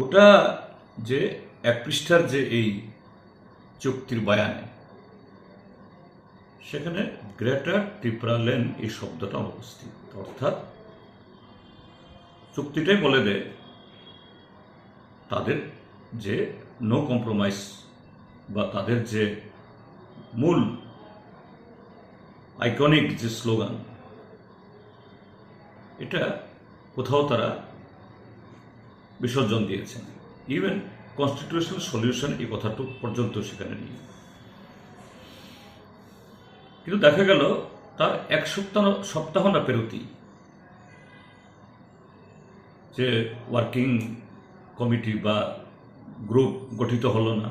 ওটা যে এক পৃষ্ঠার যে এই চুক্তির বয়ানে, সেখানে গ্রেটার ত্রিপুরালেন এই শব্দটা অনুপস্থিত অর্থাৎ চুক্তিটাই বলে দেয় তাদের যে নো কম্প্রোমাইজ বা তাদের যে মূল আইকনিক যে স্লোগান এটা কোথাও তারা বিসর্জন দিয়েছেন ইভেন কনস্টিটিউশনাল সলিউশন এই কথাটুকু পর্যন্ত সেখানে নেই। কিন্তু দেখা গেল, তার এক সপ্তাহ সপ্তাহ না পেরোতেই যে ওয়ার্কিং কমিটি বা গ্রুপ গঠিত হলো না,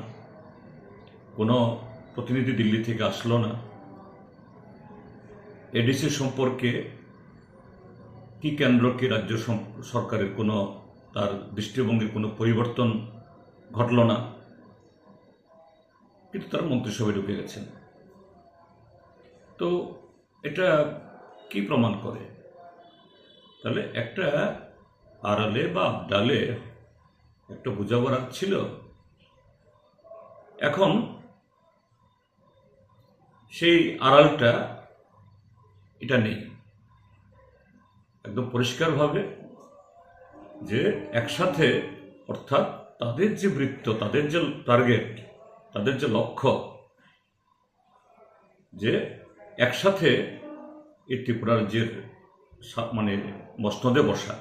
কোনো প্রতিনিধি দিল্লি থেকে আসলো না, এডিসি সম্পর্কে কি কেন্দ্র, কি রাজ্য সরকারের কোনো তার দৃষ্টিভঙ্গির কোনো পরিবর্তন ঘটল না। কিন্তু তারা মন্ত্রিসভায় ঢুকে গেছেন। তো এটা কি প্রমাণ করে? তাহলে একটা আড়ালে বা আবডালে একটা বোঝাপড়া ছিল। এখন সেই আড়ালটা এটা নেই। একদম পরিষ্কারভাবে যে একসাথে, অর্থাৎ তাদের যে বৃত্ত, তাদের যে টার্গেট তাদের যে লক্ষ্য, যে একসাথে এই ত্রিপুরার যে মানে মসনদে বসা,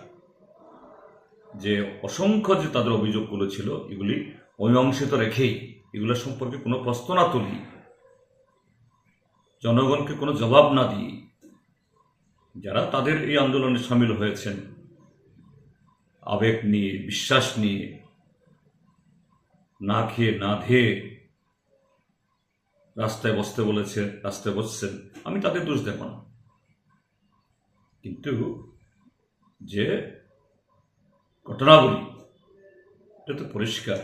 যে অসংখ্য যে তাদের অভিযোগগুলো ছিল, এগুলি অমীমাংসিত রেখেই, এগুলো সম্পর্কে কোনো প্রশ্ন না তুলি, জনগণকে কোনো জবাব না দিয়ে যারা তাদের এই আন্দোলনে সামিল হয়েছেন আবেগ নিয়ে বিশ্বাস নিয়ে না খেয়ে না ধেয়ে রাস্তায় বসতে বলেছে রাস্তায় বসছেন আমি তাদের দোষ দেব না। কিন্তু যে ঘটনাবলী, এটা তো পরিষ্কার,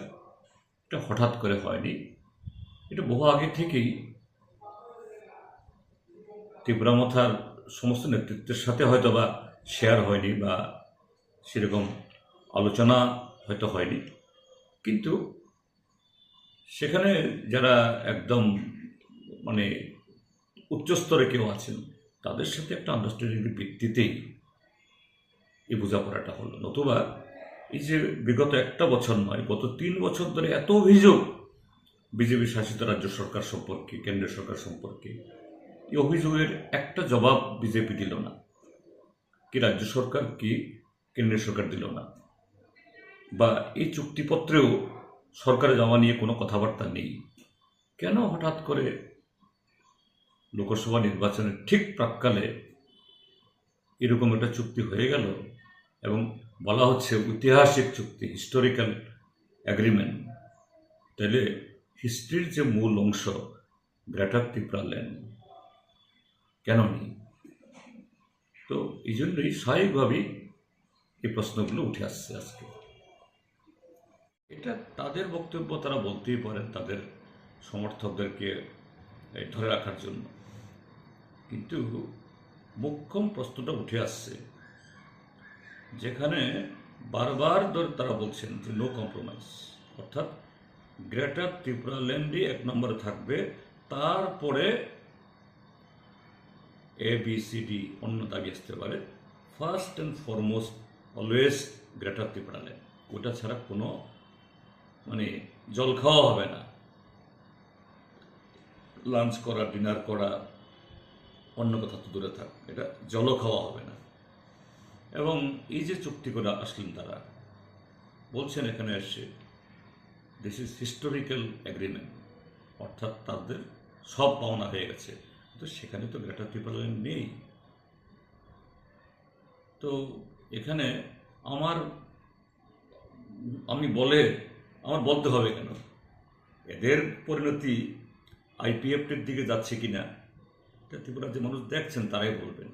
এটা হঠাৎ করে হয়নি। এটা বহু আগে থেকেই ত্রিপুরা মথার সমস্ত নেতৃত্বের সাথে হয়তো বা শেয়ার হয়নি বা সেরকম আলোচনা হয়তো হয়নি। কিন্তু সেখানে যারা একদম মানে উচ্চস্তরে কেউ আছেন, তাদের সাথে একটা আন্ডারস্ট্যান্ডিংয়ের ভিত্তিতেই এই বোঝাপড়াটা হলো। নতুবা এই যে বিগত একটা বছর নয়, গত তিন বছর ধরে এত অভিযোগ বিজেপি শাসিত রাজ্য সরকার সম্পর্কে, কেন্দ্রীয় সরকার সম্পর্কে, এই অভিযোগের একটা জবাব বিজেপি দিল না। কি রাজ্য সরকার কি কেন্দ্রীয় সরকার দিল না। বা এই চুক্তিপত্রেও সরকারে জমা নিয়ে কোনো কথাবার্তা নেই। কেন হঠাৎ করে লোকসভা নির্বাচনের ঠিক প্রাককালে এরকম একটা চুক্তি হয়ে গেল এবং বলা হচ্ছে ঐতিহাসিক চুক্তি হিস্টোরিক্যাল অ্যাগ্রিমেন্ট তাহলে হিস্ট্রির যে মূল অংশ গ্রেটার ল্যান্ড কেন নেই? তো এই জন্যই স্বাভাবিকভাবেই এই প্রশ্নগুলো উঠে আসছে আজকে। এটা তাদের বক্তব্য তারা বলতেই পারেন, তাদের সমর্থকদেরকে ধরে রাখার জন্য। কিন্তু মোক্ষম প্রশ্নটা উঠে আসছে, যেখানে বারবার ধরে তারা বলছেন যে নো কম্প্রোমাইজ অর্থাৎ গ্রেটার ত্রিপুরা ল্যান্ডই এক নম্বরে থাকবে, তারপরে এ বি সি ডি অন্য দাবি আসতে পারে। First and foremost always greater land ওটা ছাড়া কোনো মানে জল খাওয়া হবে না। লাঞ্চ করা ডিনার করা, অন্য কথা তো দূরে থাক, এটা জলও খাওয়া হবে না। এবং এই যে চুক্তি করে আসলেন তারা, বলছেন এখানে এসে দিস ইজ হিস্টোরিক্যাল অ্যাগ্রিমেন্ট অর্থাৎ তাদের সব পাওনা হয়ে গেছে। তো সেখানে তো গ্রেটার ত্রিপুরা নেই। তো এখানে আমার, আমি বলে আমার বলতে হবে কেন? এদের পরিণতি আইপিএফটির দিকে যাচ্ছে কিনা? এটা ত্রিপুরার যে মানুষ দেখছেন, তারাই বলবেন।